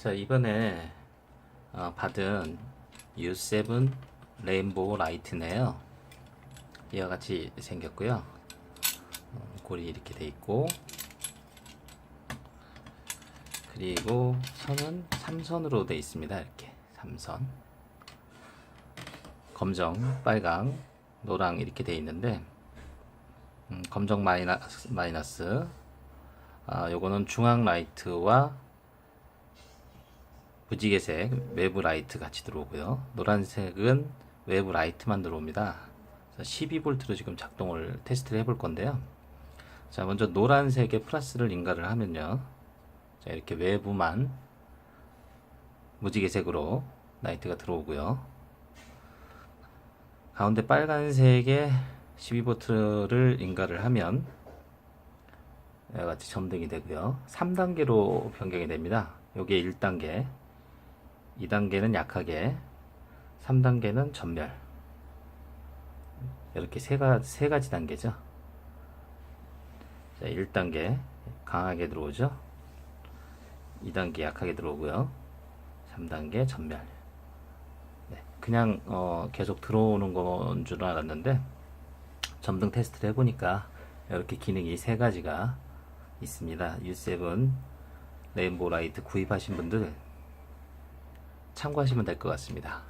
자 이번에 어, 받은 U7 레인보우 라이트네요. 이와 같이 생겼고요. 어, 골이 이렇게 돼 있고 그리고 선은 3선으로 돼 있습니다. 이렇게 3선 검정, 빨강, 노랑 이렇게 돼 있는데 음, 검정 마이너스, 마이너스 아, 요거는 중앙 라이트와 무지개색 외부 라이트 같이 들어오고요. 노란색은 외부 라이트만 들어옵니다. 12V로 지금 작동을 테스트를 해볼 건데요. 자, 먼저 노란색에 플러스를 인가를 하면요. 자, 이렇게 외부만 무지개색으로 라이트가 들어오고요. 가운데 빨간색에 12V를 인가를 하면 같이 점등이 되고요. 3단계로 변경이 됩니다. 요게 1단계, 2단계는 약하게, 3단계는 전멸. 이렇게 세, 가, 세 가지 단계죠. 자, 1단계 강하게 들어오죠. 2단계 약하게 들어오고요. 3단계 전멸. 네, 그냥 어, 계속 들어오는 건 줄 알았는데 점등 테스트를 해보니까 이렇게 기능이 세 가지가 있습니다. U7 레인보우 라이트 구입하신 분들 참고하시면 될 것 같습니다.